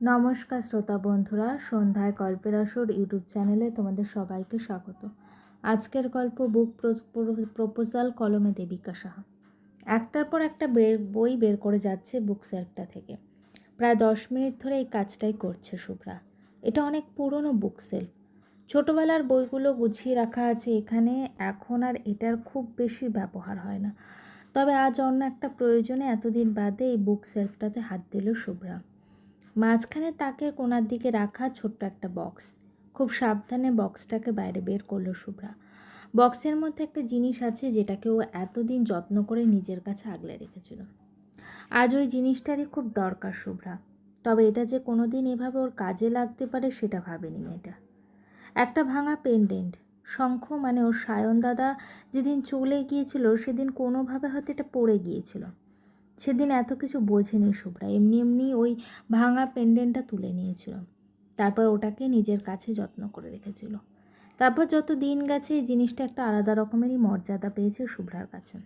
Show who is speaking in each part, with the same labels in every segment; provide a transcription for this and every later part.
Speaker 1: নমস্কার শ্রোতা বন্ধুরা, সন্ধ্যায় গল্পের আসর ইউটিউব চ্যানেলে তোমাদের সবাইকে স্বাগত। আজকের গল্প বুক প্রপোজাল কলমে দেবিকা সাহা। একটার পর একটা বই বের করে যাচ্ছে বুক সেলফটা থেকে। প্রায় দশ মিনিট ধরে এই কাজটাই করছে শুভ্রা। এটা অনেক পুরনো বুক সেলফ ছোটোবেলার বইগুলো গুছিয়ে রাখা আছে এখানে, এখন আর এটার খুব বেশি ব্যবহার হয় না। তবে আজ অন্য একটা প্রয়োজনে এতদিন বাদে এই বুক সেলফটাতে হাত দিল শুভ্রা। মাঝখানে তাকে কোনার দিকে রাখা ছোট্ট একটা বক্স। খুব সাবধানে বক্সটাকে বাইরে বের করল শুভ্রা। বক্সের মধ্যে একটা জিনিস আছে যেটাকে ও এতদিন যত্ন করে নিজের কাছে আগলে রেখেছিল। আজ ওই জিনিসটারই খুব দরকার শুভ্রা। তবে এটা যে কোনো দিন এভাবে ওর কাজে লাগতে পারে সেটা ভাবেনি মেয়েটা। একটা ভাঙা পেন্ডেন্ট। শঙ্খ মানে ওর সায়ন দাদা যেদিন চলে গিয়েছিল সেদিন কোনোভাবে হয়তো এটা পড়ে গিয়েছিল। সেদিন এত কিছু বোঝেনি শুভ্রা। এমনি এমনি ওই ভাঙা পেন্ডেন্টটা তুলে নিয়েছিল। তারপর ওটাকে নিজের কাছে যত্ন করে রেখেছিল। তারপর যত দিন গেছে এই জিনিসটা একটা আলাদা রকমেরই মর্যাদা পেয়েছে শুভ্রার কাছে।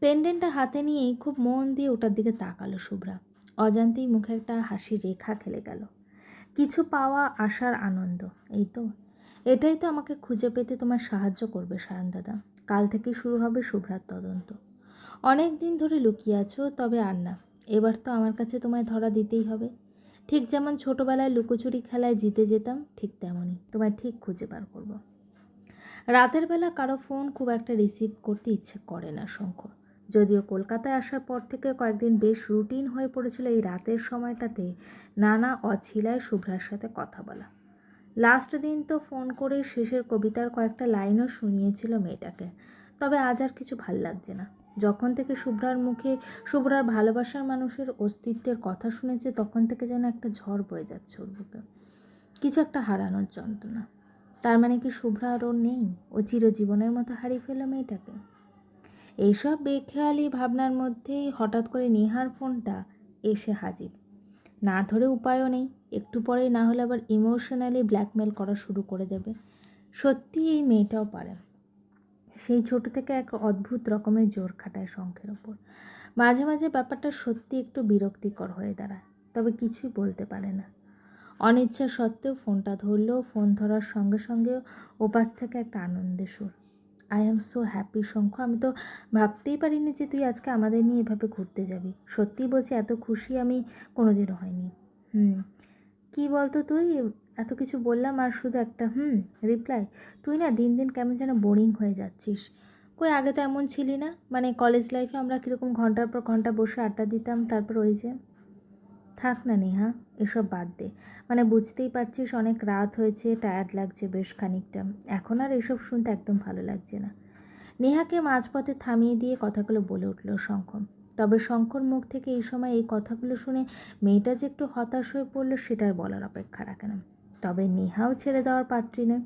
Speaker 1: পেন্ডেন্টটা হাতে নিয়েই খুব মন দিয়ে ওটার দিকে তাকালো শুভ্রা। অজান্তেই মুখে একটা হাসির রেখা খেলে গেল। কিছু পাওয়া আসার আনন্দ, এই তো। এটাই তো আমাকে খুঁজে পেতে তোমার সাহায্য করবে সায়ন দাদা। কাল থেকে শুরু হবে শুভ্রার তদন্ত। অনেক দিন ধরে লুকিয়ে আছো, তবে আর না। এবার তো আমার কাছে তোমায় ধরা দিতেই হবে। ঠিক যেমন ছোটোবেলায় লুকোচুরি খেলায় জিতে যেতাম, ঠিক তেমনই তোমায় ঠিক খুঁজে বার করব। রাতের বেলা কারও ফোন খুব একটা রিসিভ করতে ইচ্ছে করে না শঙ্কর। যদিও কলকাতায় আসার পর থেকে কয়েকদিন বেশ রুটিন হয়ে পড়েছিল এই রাতের সময়টাতে নানা অছিলায় শুভ্রার সাথে কথা বলা। লাস্ট দিন তো ফোন করে শেষের কবিতার কয়েকটা লাইনও শুনিয়েছিল মেয়েটাকে, তবে আজ আর কিছু ভালো লাগছে না। যখন থেকে শুভ্রার মুখে, শুভ্রার ভালোবাসার মানুষের অস্তিত্বের কথা শুনেছে, তখন থেকে যেন একটা ঝড় বয়ে যাচ্ছে ওর বুকে। কিছু একটা হারানোর যন্ত্রণা। তার মানে কি শুভ্রা আর ওর নেই? ও চিরজীবনের মতো হারিয়ে ফেলল মেয়েটাকে। এইসব বেখেয়ালি ভাবনার মধ্যেই হঠাৎ করে নেহার ফোনটা এসে হাজির। না ধরে উপায়ও নেই। একটু পরেই না হলে আবার ইমোশনালি ব্ল্যাকমেল করা শুরু করে দেবে। সত্যি এই মেয়েটাও পারে। সেই ছোট থেকে এক অদ্ভুত রকমের জোর খাটায় শঙ্খের ওপর। মাঝে মাঝে ব্যাপারটা সত্যি একটু বিরক্তিকর হয়ে দাঁড়ায়, তবে কিছুই বলতে পারে না। অনিচ্ছা সত্ত্বেও ফোনটা ধরলেও ফোন ধরার সঙ্গে সঙ্গে ওপাশ থেকে একটা আনন্দের সুর I am so happy Shankha, আমি তো ভাবতেই পারিনি যে তুই আজকে আমাদের নিয়ে এভাবে ঘুরতে যাবি। সত্যিই বলছি, এত খুশি আমি কোনোদিনও হয়নি হুম, কী বলতো তুই? এত কিছু বললাম আর শুধু একটা, হুম রিপ্লাই তুই না দিন দিন কেমন যেন বোরিং হয়ে যাচ্ছিস। কই, আগে তো এমন ছিলি না? মানে কলেজ লাইফে আমরা কীরকম ঘণ্টার পর ঘণ্টা বসে আড্ডা দিতাম, তারপর ওই যে, থাক না নেহা, এসব বাদ দে। মানে বুঝতেই পারছিস অনেক রাত হয়েছে টায়ার্ড লাগছে বেশ খানিকটা। এখন আর এসব শুনতে একদম ভালো লাগছে না। নেহাকে মাঝপথে থামিয়ে দিয়ে কথাগুলো বলে উঠল শঙ্কর। তবে শঙ্কর মুখ থেকে এই সময় এই কথাগুলো শুনে মেয়েটা যে একটু হতাশ হয়ে পড়ল, সেটার বলার অপেক্ষা রাখে না। তবে নেহাও ছেড়ে দেওয়ার পাত্রী নয়।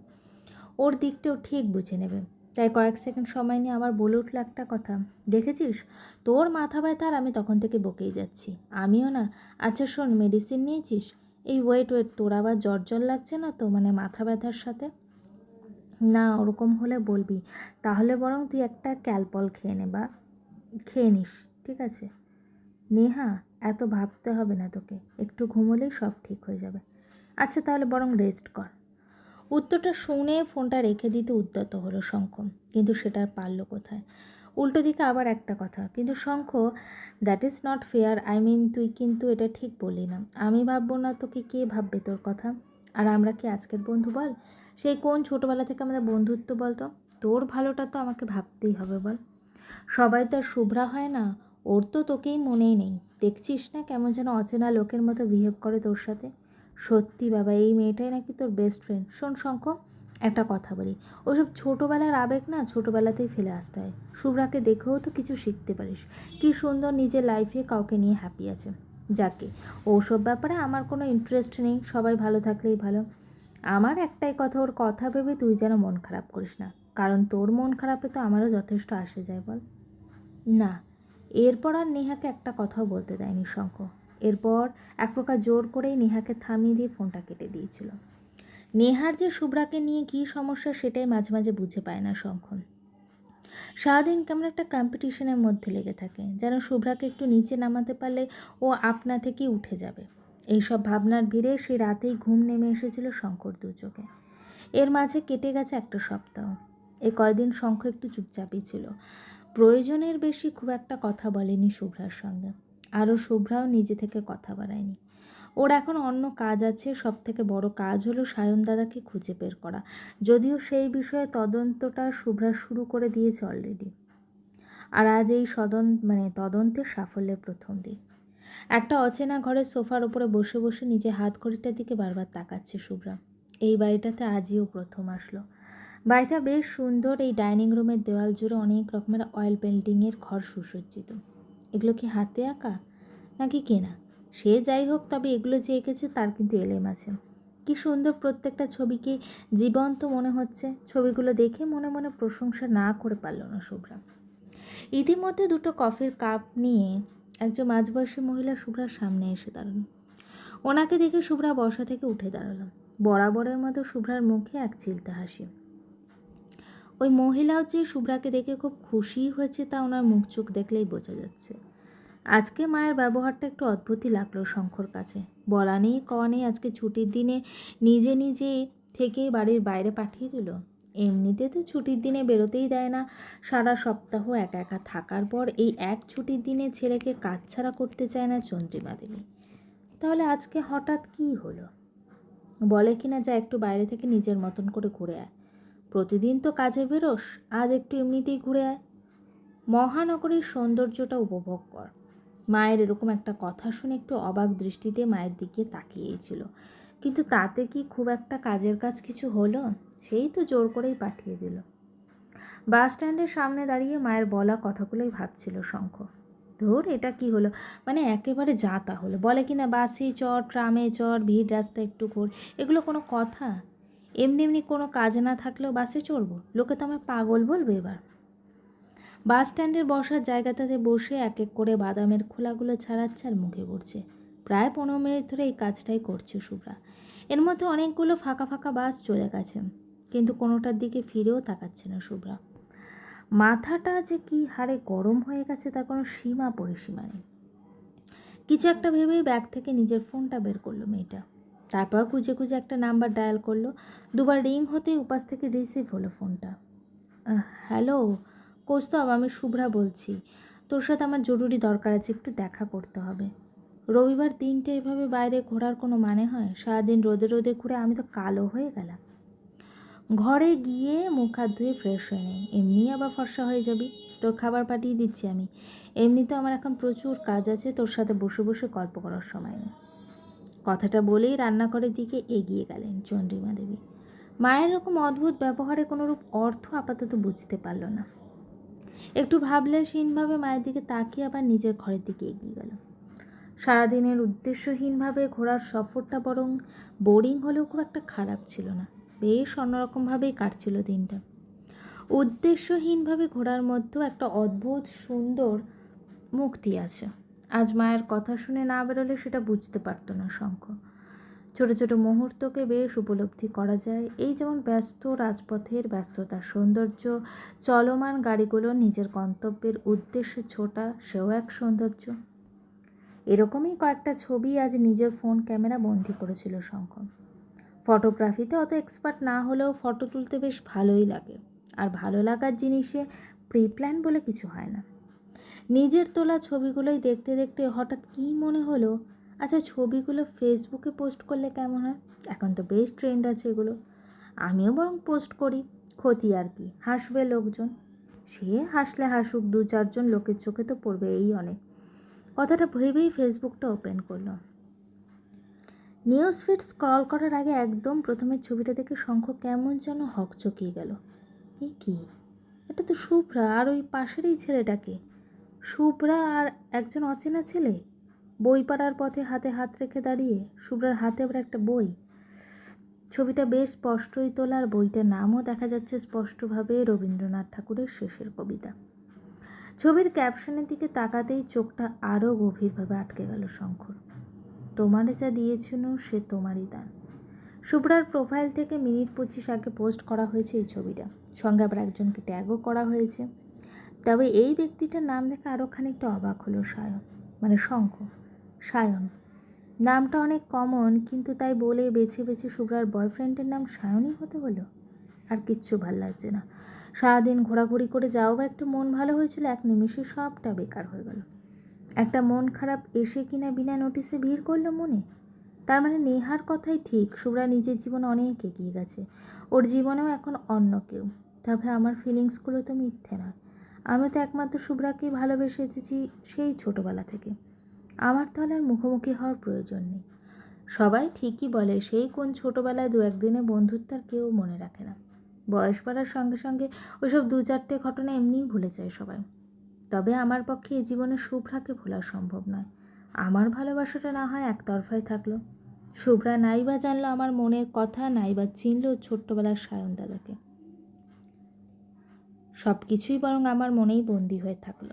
Speaker 1: ওর দিকটাও ঠিক বুঝে নেবে। তাই কয়েক সেকেন্ড সময় নিয়ে আবার বলে উঠল একটা কথা। দেখেছিস? তোর মাথা ব্যথা আর আমি তখন থেকে বকেই যাচ্ছি। আমিও না। আচ্ছা শোন মেডিসিন নিয়েছিস? এই ওয়েট ওয়েট তোর আবার জ্বর জ্বর লাগছে না তো? মানে মাথা ব্যথার সাথে? না, ওরকম হলে বলবি। তাহলে বরং তুই একটা ক্যালপল খেয়ে নে বা, খেয়ে নিস, ঠিক আছে? নেহা, এত ভাবতে হবে না তোকে। একটু ঘুমোলেই সব ঠিক হয়ে যাবে। আচ্ছা তাহলে বরং রেস্ট কর। উত্তরটা শুনে ফোনটা রেখে দিতে উদ্যত হলো শঙ্খ। কিন্তু সেটা পারল কোথায়? উল্টো দিকে আবার একটা কথা। কিন্তু Shankha that is not fair I mean তুই কিন্তু এটা ঠিক বললি না। আমি ভাববো না তোকে কে ভাববে তোর কথা। আর আমরা কি আজকের বন্ধু বল? সেই কোন ছোটোবেলা থেকে আমাদের বন্ধুত্ব বলতো তোর ভালোটা তো আমাকে ভাবতেই হবে বল। সবাই তো আর শুভ্রা হয় না। ওর তো তোকেই মনেই নেই। দেখছিস না কেমন যেন অচেনা লোকের মতো বিহেভ করে তোর সাথে? সত্যি বাবা, এই মেয়েটাই নাকি তোর বেস্ট ফ্রেন্ড শোন শঙ্খ, একটা কথা বলি। ওসব ছোটোবেলার আবেগ না ছোটোবেলাতেই ফেলে আসতে হয়। শুভ্রাকে দেখেও তো কিছু শিখতে পারিস। কি সুন্দর নিজের লাইফে কাউকে নিয়ে হ্যাপি আছে। যাকে, ওসব ব্যাপারে আমার কোনো ইন্টারেস্ট নেই। সবাই ভালো থাকলেই ভালো। আমার একটাই কথা, ওর কথা ভেবে তুই যেন মন খারাপ করিস না। কারণ তোর মন খারাপে তো আমারও যথেষ্ট আসে যায়, বল। না, এরপর আর নেহাকে একটা কথাও বলতে দেয়নি শঙ্খ। এরপর এক প্রকার জোর করেই নেহাকে থামিয়ে দিয়ে ফোনটা কেটে দিয়েছিল। নেহার যে শুভ্রাকে নিয়ে কী সমস্যা সেটাই মাঝে মাঝে বুঝে পায় না শঙ্খন সারাদিন কেমন একটা কম্পিটিশনের মধ্যে লেগে থাকে, যেন শুভ্রাকে একটু নিচে নামাতে পারলে ও আপনা থেকেই উঠে যাবে। এইসব ভাবনার ভিড়ে সে রাতেই ঘুম নেমে এসেছিল শঙ্কর দু চোখে। এর মাঝে কেটে গেছে একটা সপ্তাহ। এ কয়দিন শঙ্খ একটু চুপচাপই ছিল। প্রয়োজনের বেশি খুব একটা কথা বলেনি শুভ্রার সঙ্গে। আরও শুভ্রাও নিজে থেকে কথা বাড়ায়নি। ওর এখন অন্য কাজ আছে সব থেকে বড় কাজ হলো সায়ন দাদাকে খুঁজে বের করা। যদিও সেই বিষয়ে তদন্তটা শুভ্রা শুরু করে দিয়েছে অলরেডি আর আজ এই সদন মানে তদন্তের সাফল্যের প্রথম দিন। একটা অচেনা ঘরের সোফার ওপরে বসে বসে নিজে হাত ঘড়িটার দিকে বারবার তাকাচ্ছে শুভ্রা। এই বাড়িটাতে আজইও প্রথম আসলো। বাড়িটা বেশ সুন্দর, এই ডাইনিং রুমের দেওয়াল জুড়ে অনেক রকমের অয়েল পেন্টিংয়ের ঘর সুসজ্জিত। এগুলো কি হাতে আঁকা? নাকি কেনা? সে যাই হোক, তবে এগুলো যে এঁকেছে তার কিন্তু এলেম আছে। কি সুন্দর প্রত্যেকটা ছবিকে জীবন্ত মনে হচ্ছে। ছবিগুলো দেখে মনে মনে প্রশংসা না করে পারল না শুভ্রা। ইতিমধ্যে দুটো কফির কাপ নিয়ে একজন মাঝবয়সী মহিলা শুভ্রার সামনে এসে দাঁড়াল। ওনাকে দেখে শুভ্রা বসা থেকে উঠে দাঁড়াল। বরাবরের মতো শুভ্রার মুখে এক চিলতে হাসি। ওই মহিলাও যে শুভ্রাকে দেখে খুব খুশি হয়েছে তা ওনার মুখ চোখ দেখলেই বোঝা যাচ্ছে। আজকে মায়ের ব্যবহারটা একটু অদ্ভুতই লাগল শঙ্কর কাছে। বলা নেই কওয়া নেই, আজকে ছুটির দিনে নিজে নিজে থেকে বাড়ির বাইরে পাঠিয়ে দিল। এমনিতে তো ছুটির দিনে বেরোতেই দেয় না, সারা সপ্তাহ একা একা থাকার পর এই এক ছুটির দিনে ছেলেকে কাজ ছাড়া করতে চায় না চন্দ্রিমা দেবী। তাহলে আজকে হঠাৎ কী হলো? বলে কি না যা একটু বাইরে থেকে নিজের মতন করে ঘুরে আয়। প্রতিদিন তো কাজে বেরোস, আজ একটু এমনিতেই ঘুরে আয়। মহানগরীর সৌন্দর্যটা উপভোগ কর। মায়ের এরকম একটা কথা শুনে একটু অবাক দৃষ্টিতে মায়ের দিকে তাকিয়েছিল। কিন্তু তাতে কি খুব একটা কাজের কাজ কিছু হলো? সেই তো জোর করেই পাঠিয়ে দিল। বাস স্ট্যান্ডের সামনে দাঁড়িয়ে মায়ের বলা কথাগুলোই ভাবছিল শঙ্খ। ধর, এটা কি হলো? মানে একেবারে যা তা হলো। বলে কি না বাসে চর ট্রামে চর ভিড় রাস্তা একটু ঘোর, এগুলো কোনো কথা? এমনি এমনি কোনো কাজ না থাকলেও বাসে চড়বো? লোকে তো আমায় পাগল বলবে এবার। বাস স্ট্যান্ডের বসার জায়গাটাতে বসে এক এক করে বাদামের খোলাগুলো ছাড়াচ্ছে আর মুখে পড়ছে। প্রায় পনেরো মিনিট ধরে এই কাজটাই করছে শুভ্রা। এর মধ্যে অনেকগুলো ফাঁকা ফাঁকা বাস চলে গেছে, কিন্তু কোনোটার দিকে ফিরেও তাকাচ্ছে না শুভ্রা। মাথাটা যে কি হারে গরম হয়ে গেছে তার কোনো সীমা পরিসীমা নেই। কিছু একটা ভেবেই ব্যাগ থেকে নিজের ফোনটা বের করল মেয়েটা। তারপর খুঁজে খুঁজে একটা নাম্বার ডায়াল করল। দুবার রিং হতেই উপাস থেকে রিসিভ হলো ফোনটা। হ্যালো, কৌস্তব, আমি শুভ্রা বলছি। তোর সাথে আমার জরুরি দরকার আছে, একটু দেখা করতে হবে। রবিবার দিনটা এভাবে বাইরে ঘোরার কোনো মানে হয়? সারাদিন রোদে রোদে ঘুরে আমি তো কালো হয়ে গেলাম। ঘরে গিয়ে মুখ হাত ধুয়ে ফ্রেশ হয়ে নেই। এমনি আবার ফর্সা হয়ে যাবি। তোর খাবার পাঠিয়ে দিচ্ছি আমি। এমনিতেও আমার এখন প্রচুর কাজ আছে, তোর সাথে বসে বসে গল্প করার সময় নেই। কথাটা বলেই রান্নাঘরের দিকে এগিয়ে গেলেন চন্দ্রিমা দেবী। মায়ের এরকম অদ্ভুত ব্যবহারে কোনোরূপ অর্থ আপাতত বুঝতে পারল না। একটু ভাবলে হীনভাবে মায়ের দিকে তাকিয়ে আবার নিজের ঘরের দিকে এগিয়ে গেল। সারাদিনের উদ্দেশ্যহীনভাবে ঘোরার সফরটা বরং বোরিং হলেও খুব একটা খারাপ ছিল না। বেশ অন্যরকমভাবেই কাটছিল দিনটা। উদ্দেশ্যহীনভাবে ঘোরার মধ্যেও একটা অদ্ভুত সুন্দর মুক্তি আছে। আজ মায়ের কথা শুনে না বেরোলে সেটা বুঝতে পারতো না শঙ্খ ছোট ছোট মুহূর্তকে বেশ উপলব্ধি করা যায়। এই যেমন ব্যস্ত রাজপথের ব্যস্ততার সৌন্দর্য, চলমান গাড়িগুলো নিজের গন্তব্যের উদ্দেশ্যে ছোটা, সেও এক সৌন্দর্য। এরকমই কয়েকটা ছবি আজ নিজের ফোন ক্যামেরা বন্দি করেছিল শঙ্খ ফটোগ্রাফিতে অত এক্সপার্ট না হলেও ফটো তুলতে বেশ ভালোই লাগে। আর ভালো লাগার জিনিসে প্রি প্ল্যান বলে কিছু হয় না। নিজের তোলা ছবিগুলোই দেখতে দেখতে হঠাৎ কী মনে হলো? আচ্ছা ছবিগুলো ফেসবুকে পোস্ট করলে কেমন হয়? এখন তো বেশ ট্রেন্ড আছে এগুলো। আমিও বরং পোস্ট করি, ক্ষতি আর কি, হাসবে লোকজন। সে হাসলে হাসুক, দু চারজন লোকের চোখে তো পড়বে এই অনেক। কথাটা ভেবেই ফেসবুকটা ওপেন করল। নিউজ ফিড স্ক্রল করার আগে একদম প্রথমের ছবিটা দেখে শঙ্খ কেমন যেন হকচকিয়ে গেল। এই কি? এটা তো শুভ্রা, আর ওই পাশেরই ছেলেটাকে। শুভ্রা আর একজন অচেনা ছেলে? বই পড়ার পথে হাতে হাত রেখে দাঁড়িয়ে শুভ্রার হাতে আবার একটা বই। ছবিটা বেশ স্পষ্টই তোলার বইটার নামও দেখা যাচ্ছে স্পষ্টভাবে রবীন্দ্রনাথ ঠাকুরের শেষের কবিতা। ছবির ক্যাপশনের দিকে তাকাতেই চোখটা আরও গভীরভাবে আটকে গেল শঙ্কর। তোমারে যা দিয়েছিল সে তোমারই দান। শুভ্রার প্রোফাইল থেকে মিনিট পঁচিশ আগে পোস্ট করা হয়েছে এই ছবিটা। সঙ্গে আবার একজনকে ট্যাগও করা হয়েছে। তবে এই ব্যক্তিটার নাম দেখে আরও খানিকটা অবাক হলো সায়ন মানে শঙ্খ সায়ন। নামটা অনেক কমন, কিন্তু তাই বলে বেছে বেছে শুভ্রার বয়ফ্রেন্ডের নাম সায়নই হতে হলো। আর কিচ্ছু ভালো লাগছে না। সারাদিন ঘোরাঘুরি করে যাও বা একটু মন ভালো হয়েছিল, এক নিমেষে সবটা বেকার হয়ে গেল। একটা মন খারাপ এসে কিনা বিনা নোটিসে ভিড় করল মনে? তার মানে নেহার কথাই ঠিক শুভ্রা নিজের জীবনে অনেক এগিয়ে গেছে। ওর জীবনেও এখন অন্য কেউ। তবে আমার ফিলিংসগুলো তো মিথ্যে নয়। আমি তো একমাত্র শুভ্রাকেই ভালোবেসে এসেছি সেই ছোটোবেলা থেকে। আমার তাহলে আর মুখোমুখি হওয়ার প্রয়োজন নেই। সবাই ঠিকই বলে, সেই কোন ছোটোবেলায় দু একদিনে বন্ধুত্ব আর কেউ মনে রাখে না। বয়স বাড়ার সঙ্গে সঙ্গে ওইসব দু চারটে ঘটনা এমনিই ভুলে যায় সবাই। তবে আমার পক্ষে এই জীবনে শুভ্রাকে ভোলা সম্ভব নয়। আমার ভালোবাসাটা না হয় একতরফায় থাকল। শুভ্রা নাই বা জানলো আমার মনের কথা, নাই বা চিনল ছোট্টবেলার সায়ন দাদাকে। সব কিছুই বরং আমার মনেই বন্দি হয়ে থাকল।